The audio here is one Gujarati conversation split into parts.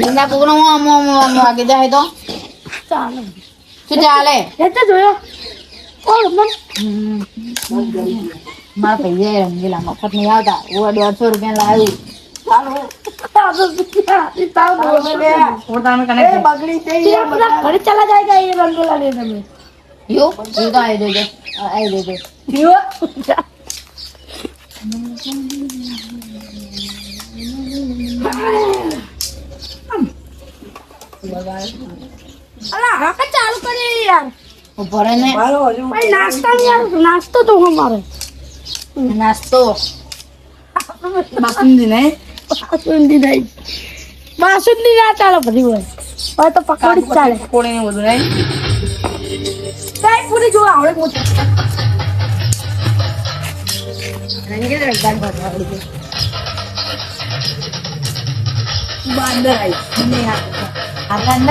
લીંડા કુકરો આમ આમ આમ વાગી જાય તો? ચાલે. શું ચાલે એટલે જોયો. કોણ? મન મારા પૈયા રંગીલા મફત નહીં આવતા. હું દોઢસો રૂપિયા લાવી ચલા જાયગા એ રંગોલા લે તમે યો યો તો આવી દેજો આવી દેજો અલા હાકા ચાલુ કરી યાર. ઊભો ને. ભાઈ નાસ્તા ની યાર નાસ્તો તો અમારે નાસ્તો. બાસુંદી નહીં. બાસુંદી ના ચાલે બધી હોય હવે તો પકોડી જ ચાલે. ને બધું નહીં. પૂરી જોવા આવડે. બાંદર આવી નહીં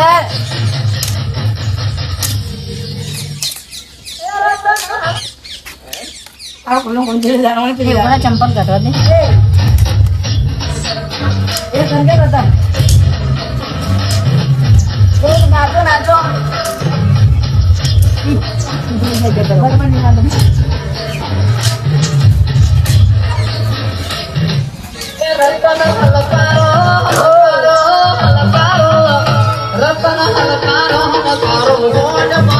હાથ હાથ અંદર આ કોનો કોણ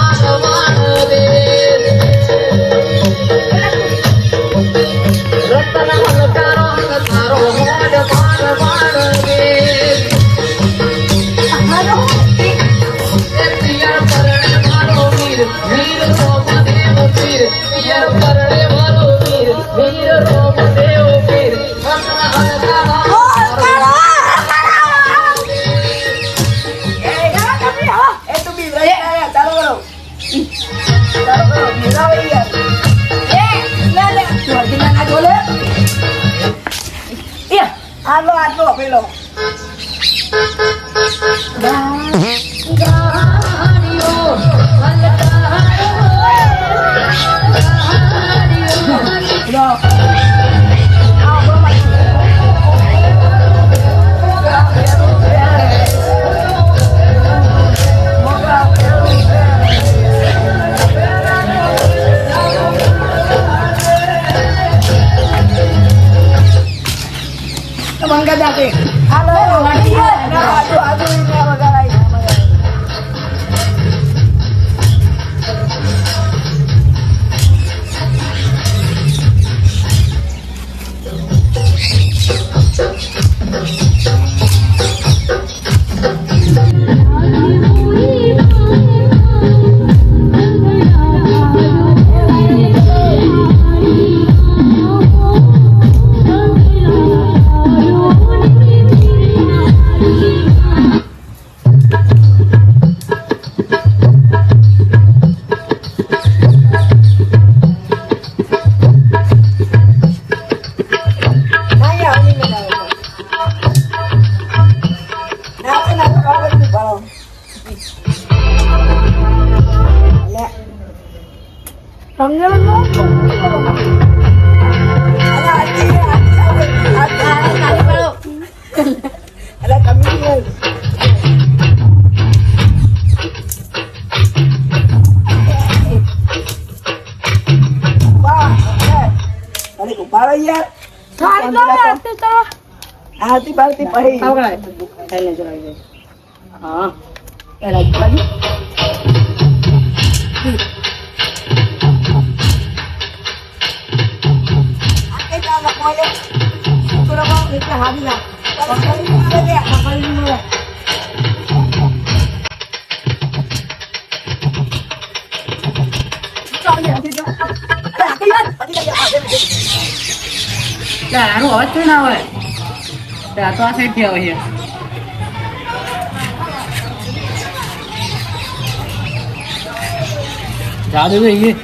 છે જાણવાની પેલી ઉપરના ચંપલ કાઢવા દે એ સંગે હતા નાચો નાચો આલો આટલો પેલો આરતી બારતી પડી હા પેલા બાજુ એ ચાલ કોલે તો લોકો એટલે હારી ના પકડી લે પકડી લે તારું અવાજ ત્યાં તો આ સાઈડથી આવે છે જાદુ ભાઈ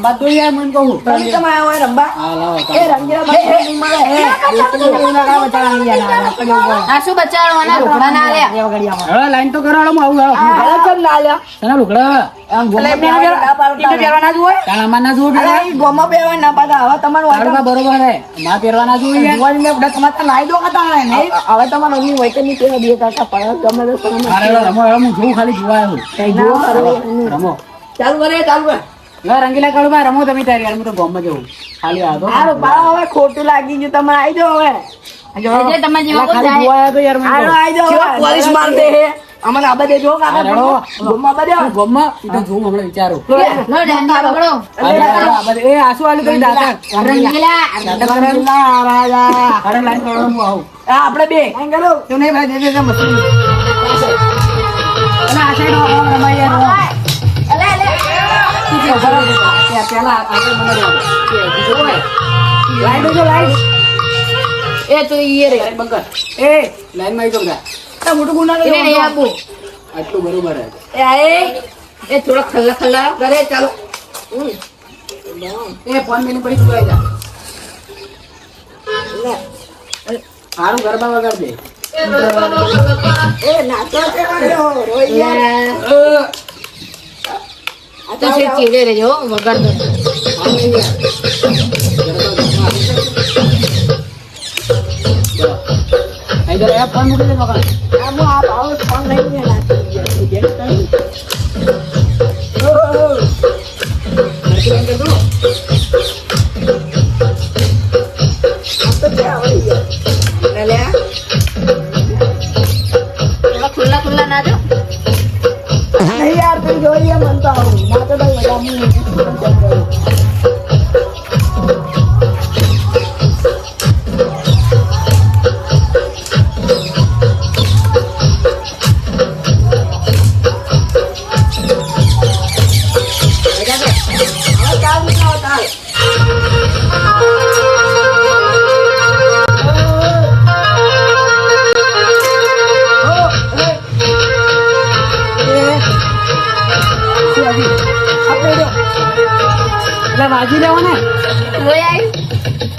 રંબા તો યાર મને કહું તમે આયા હોય રંબા હા લાવો એ બાપુ નહીં મળે એ હવે આ શું બચાવવાના લુગડા ના લ્યા લાઈન તો કરાવડો હું આવું આવું ઘરે કેમ ના લ્યા તને લુગડા. આમ ના પાડતા. પહેરવાના જ હોય કાળામાં ના જુઓ અરે ગોમાં પહેરવા ના પાડતા. હવે તમારું તારું બરોબર હે માં પહેરવાના યાર. જુવાની ને બધા તમારે લાઈ દો હવે નહીં? હવે તમારે મમ્મી હોય કે નહીં કે બે કાકા પણ ગમે તે તમે અરે લો, રમો રમો હું ખાલી જોવા આવ્યો રમો. ચાલુ કરે ચાલુ લો રંગીલા કાળું રમો તમે તારી યાર હું તો ગોમમાં જવું ખાલી આ દો હારું પાડો હવે ખોટું લાગી ગયું તમે આવી જાઓ હવે. એટલે તમારા જેવા કોઈ જાય. જોવા તો યાર મને હારું આવી જાઓ હવે. પોલીસ મારતે હે? અમને આ બધે જો કાકા હા, રડો. બધે હું ગોમમાં? તો જોઉં હમણાં વિચારું. લો. દાંડિયા પકડો. આ બધા- એ આસુ આલુ કઈ દાતા રંગીલા દાતા કરાવી. ના, રાજા. અરે લાઈન કરાવો હું આવું. આ આપણે બે. અહીં કરો. મને. એ તો એ લાઈનમાં આવી જાઓ આ મોટું ગુના નહીં આપું. એ એ. એ થોડો ખલ્લા કરે ચાલો એ ફોન પડી તું આવી જા. હારું ગરબા વગાડ દે. એ નાચો તો છે ચીડે રેજો વગર એ ફોન મૂકી દે પકડ.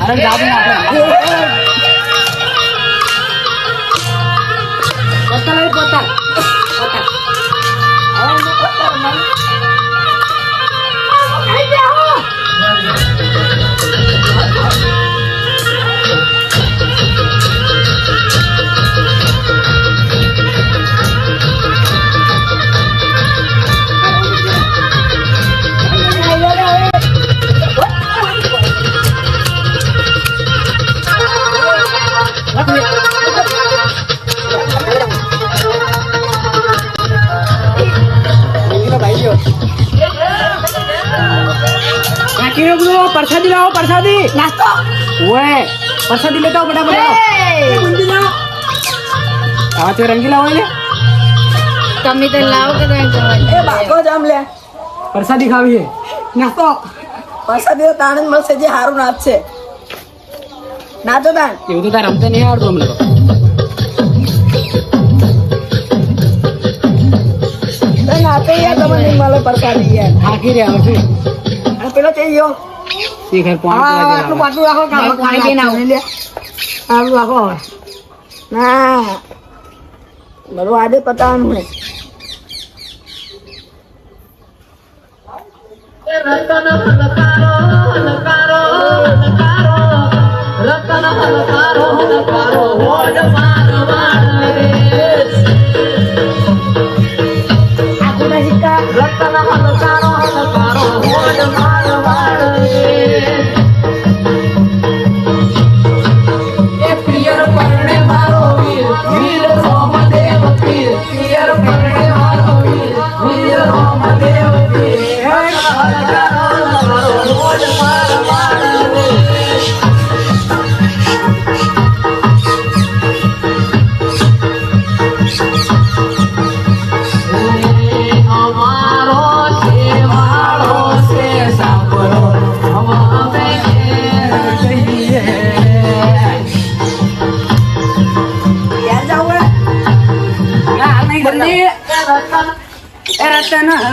અરે જાદુ નાખે પત્તા લઈ પત્તા નાસ્તો. ઓએ પ્રસાદી લેતા બડા લાવો. હા તો રંગીલા હોય ને. તમે તો લાવો કે એ બાકો જામ લે. પ્રસાદી ખાવી છે. નાસ્તો. પૈસા તો તાણ જ મળશે જે સારું નાચશે નાચો તાણ. એવું તો તાર રમતે નહીં આવડતું અમને તો. તો યાર તમને મળે પ્રસાદી યાર. હાકી રહ્યા છું પેલો તે ગયો. શીખર હા પાણી આટલું પાટલું રાખો કામ ખાઈ લઈને આવો. લે આટલું રાખો. હવે ના. બધું આજે પતાવવાનું હે આખુના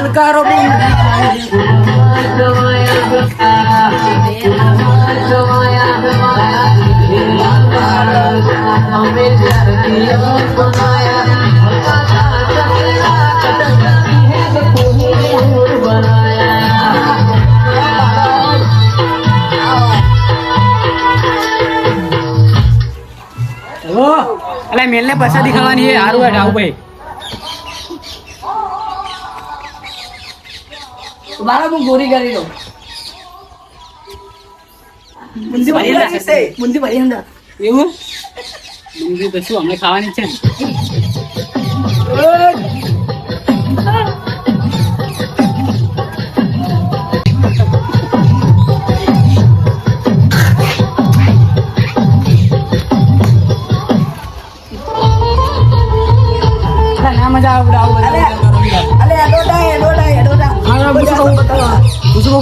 પડકારો અલા મેલ ને પૈસા દેખાડવાની હારું હે રાવ ભાઈ મારા હું ગોરી કરી દઉં. બુંદી ભરી અંદર. બુંદી ભરી અંદર. એવું? ડુંગળી તો શું અમને ખાવાની છે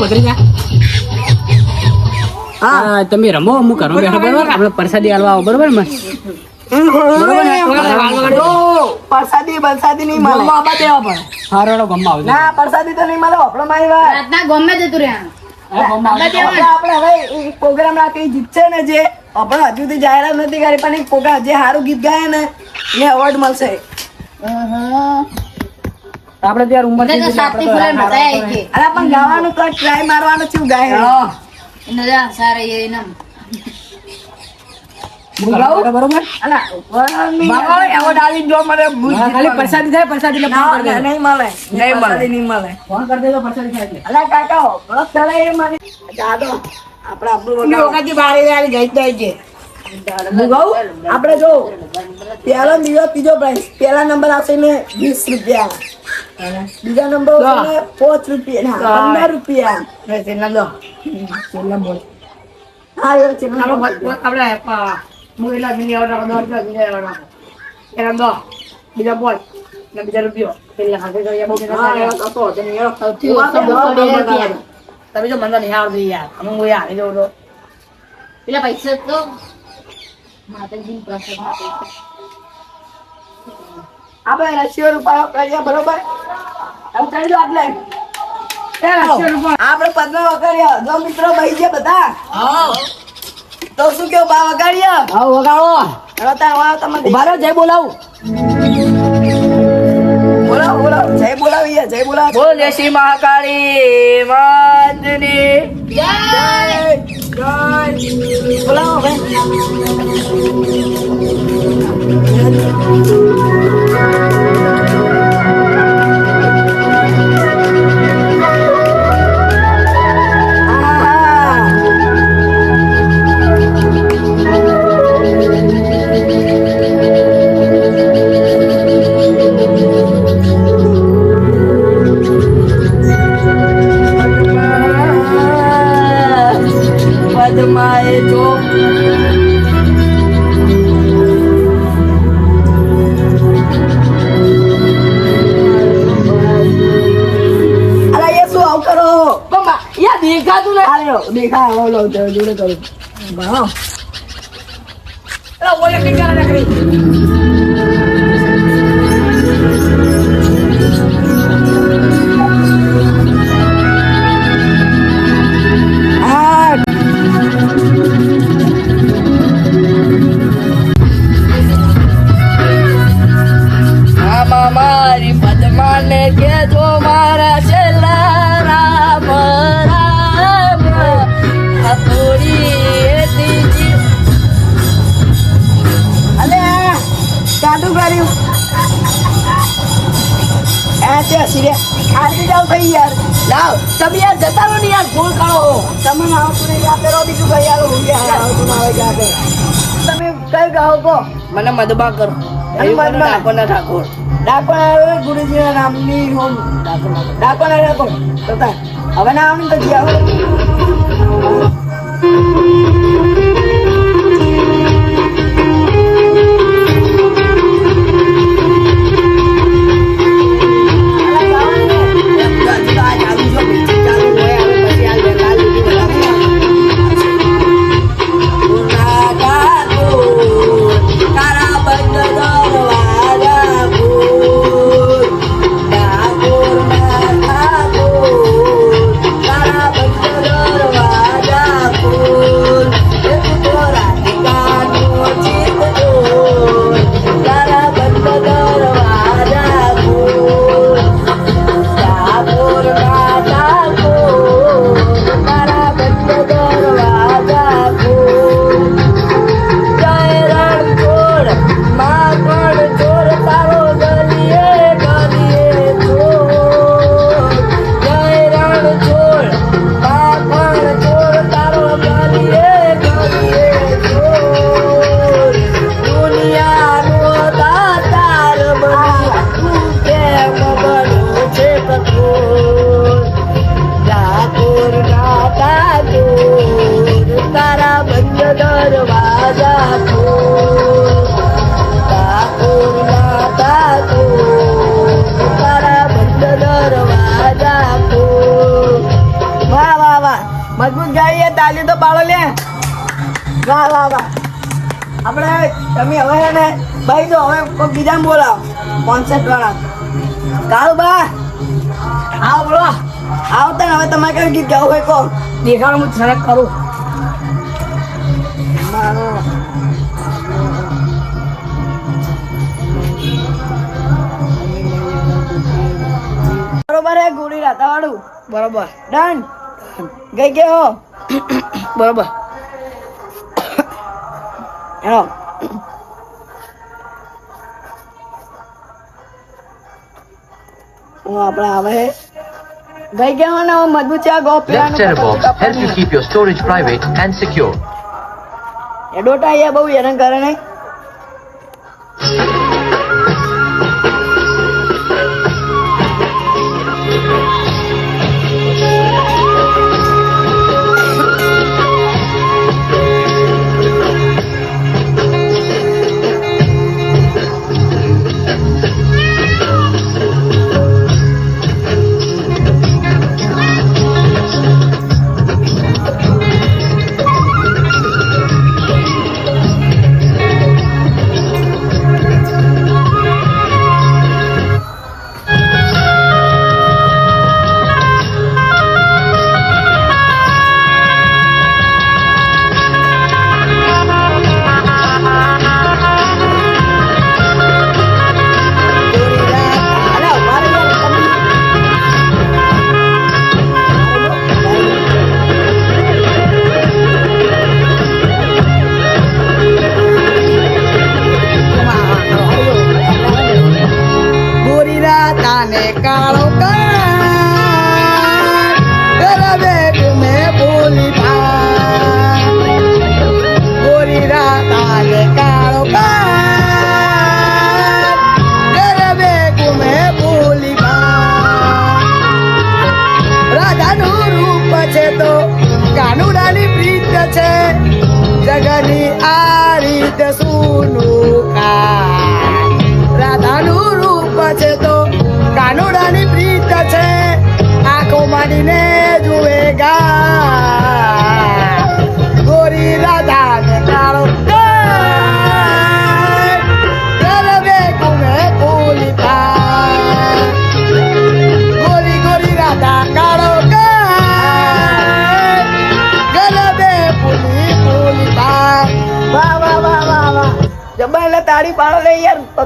ભત્રીજા? હા. તમે રમો અમુક ઘરમાં બેઠો બરોબર? આપણે પરસાદી હાલવા આવો બરોબર પરસાદી નહીં મળે. ગમમાં આવજો ના પરસાદી તો નહીં મળે. આપણો મારી વાત. રાતના ગમે જતું રહ્યા હા, ગમમાં આવજો. આપણે આપણે હવે પ્રોગ્રામ રાખી જીતશે ને જે આપણે હજુ સુધી જાહેરાત નથી કરી પણ એક પ્રોગ્રામ જે સારું ગીત ગાય ને એને એવોર્ડ મળશે. આપણે ત્યાં રૂમમાં સાતથી ફૂલાને આવી છે અરે પણ ગાવાનું તો ટ્રાય મારવાનું છું ગાય નજા સારે એ નમ બરોબર અલા એવોર્ડ આલી જો મને હા, ખાલી પ્રસાદી થાય પ્રસાદી એટલે ફોન કરી દેજો. નહીં મળે. નહીં મળે. નહીં મળે. ફોન કરી દેજો પ્રસાદી થાય એટલે. અલા કાકા બસ ચાલે એ મને. જાદો આપણે વખત બારે ગઈ જાય છે હું આપણે જો પહેલો બીજો ત્રીજો પ્રાઇસ પહેલા નંબર આવશે ને વીસ રૂપિયા. બીજા નંબર આવશે પાંચ રૂપિયા. પંદર રૂપિયા. છેલ્લા દો છેલ્લા બોલ. હા એ છેલ્લા આપણે મુગેલા મિની ઓર્ડર દો રૂપિયા મિની ઓર્ડર એના દો બીજા બોલ. બીજા રૂપિયો. પેલા હાથે કરી બહુ તમે જો મને નહીં આવડતું યાર. અમે હું યાર. જો પેલા પૈસા તો. માતાજી પ્રસાદ ના આપણે રશિયો રૂપિયા કરીએ બરોબર? હવે કરી દો આટલે આપણે પદ્મ વગાડ્યા જો મિત્રો ભાઈ છે બધા? તો શું કેવું બા વગાડ્યા હા વગાડો. હવે તમે ઊભા જય બોલાવું. બોલાવો બોલાવો. જય બોલાવીએ જય બોલાવો. બોલ જય શ્રી મહાકાળી માતની જય. જય. બોલાવો. ભાઈ આહા. દેખા આવો લો તો જોડે કરું ભણો ઓલે કઈ કરે આમાં મારી પદ્માને કેજો થઈ યાર. લાવ તમે યાર જતા રહો ને યાર ગોળ કાઢો. તમે મારો તું યાદ કરો બીજું કઈ યાર. હું યાર ના આવે જાતે તમે કઈ ગાઓ કહો. મને મદબા કરો. ડાકોના ઠાકોર. ડાકોર આવે ગુરુજીના નામની હોમ ડાકોના ડાકોર તો હવે ના આવે તો જી મજબૂત ગાઈએ તાલી તો પાડો લે. વાહ વાહ વાહ. આપણે તમે હવે છે ને ભાઈ તો હવે કોઈ બીજા બોલાવો. કોન્સેપ્ટ વાળા. કાળુબા આવો બોલો. આવ તને હવે તમારે કયું ગીત ગાવું હોય કહો. દેખાડો હું સરક કરું. મારો. બરોબર હે ગોળી રાતા વાળું બરોબર. ડન ગઈ ગયો બરોબર એનો હું આપણે આવે ગઈ ગયો ને મજબૂત છે આ go Left error box helps you keep your storage private and secure. એડોટા અહીંયા બહુ હેરાન કરે નહીં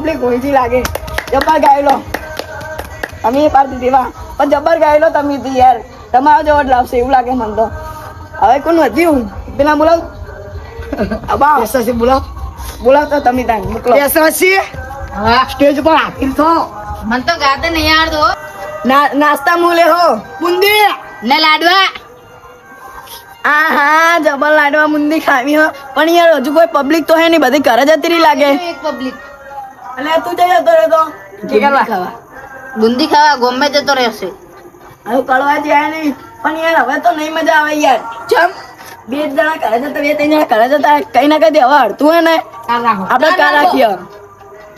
પબ્લિક હોઈજી લાગે. જબ્બર ગાયલો અમે એ દીધી વાહ. પણ જબ્બર ગાયલો તમે તો યાર. તમારો જેવો જ લાવશે એવું લાગે મને તો. હવે કોણ વધ્યું પેલા બોલાવ. અબા એસએસસી બોલાવ. બોલાવ તો તમે ત્યાં મોકલો. એસએસસી હા. સ્ટેજ પર હાથીર થો. મને તો ગાતે નહીં આવડતો ના નાસ્તા મૂલે હો. બુંદી ને લાડવા. આ હા જબર લાડવા મુંદી ખાવી હો. પણ યાર હજુ કોઈ પબ્લિક તો હે નહીં બધી ઘરે જતી રહી લાગે. એક પબ્લિક એટલે તું જઈ જતો રહ્યો તો બુંદી ખાવા. બુંદી ખાવા ગમે જતો રહેશે. હવે કળવા જાય નહીં. પણ યાર હવે તો નહીં મજા આવે યાર. ચમ? બે જણા ઘરે જતા બે ત્રણ જણા ઘરે જતા કઈ ના કઈ હવે હડતું હે ને. આપણે કાલ રાખીએ.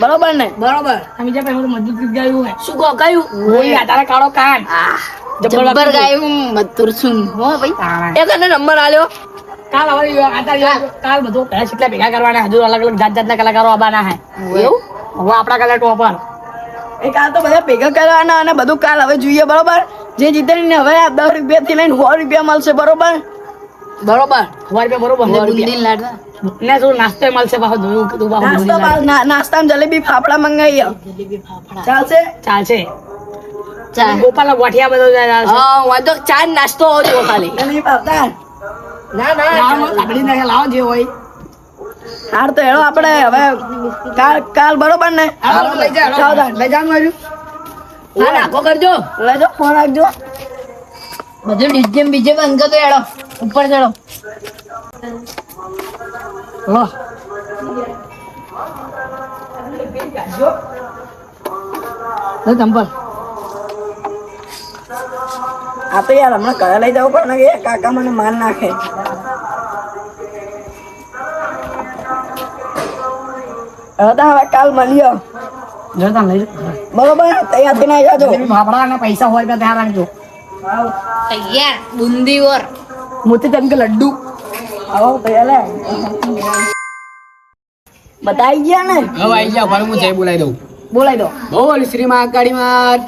બરોબર ને? બરોબર. તમે જે મજબૂત ગયું શું કહો કયું? કાળો કાન. જબ્બર ગાયું મધુર છું હો ભાઈ. એક એને નંબર આલ્યો. કાલ હવે કાલ બધું પહેલા કેટલા ભેગા કરવાના હજુ અલગ અલગ જાત જાતના કલાકારો આવવાના હે. એવું? હવે આપણા કલર ટોપર એ કાલ તો બધા ભેગા કરવાના અને બધું કાલ હવે જોઈએ બરોબર? જે જીતે ને હવે આ દસ રૂપિયા થી લઈને સો રૂપિયા મળશે બરોબર? બરોબર. સો રૂપિયા બરોબર ને શું નાસ્તો મળશે પાછો જોયું કીધું નાસ્તો નાસ્તામાં જલેબી ફાફડા મંગાવીએ ચાલશે? ચાલશે. ગોપાલ ગોઠિયા બધો હા વાંધો ચા નાસ્તો હોજો ખાલી. ના ના લાવો, નાખે લાવો જે હોય. હાર તો હેડો આપણે હવે કાલ કાલ બરોબર ને? લઈ જા, હાલો. લઈ આવ્યું. હા નાખો કરજો. લેજો ફોન રાખજો. બધું ડીજેમ બીજે બંધ તો એડો ઉપર ચડો. લો. લે આપે યાર હમણાં કયા લઈ જવું પણ એ કાકા મને માર નાખે. હવે કાલ મળીએ. બરોબર કે લડ્ડુ. આવો બતાઈ ગયા ને? બોલાઈ દો. બોલ શ્રી મહાકાળી માત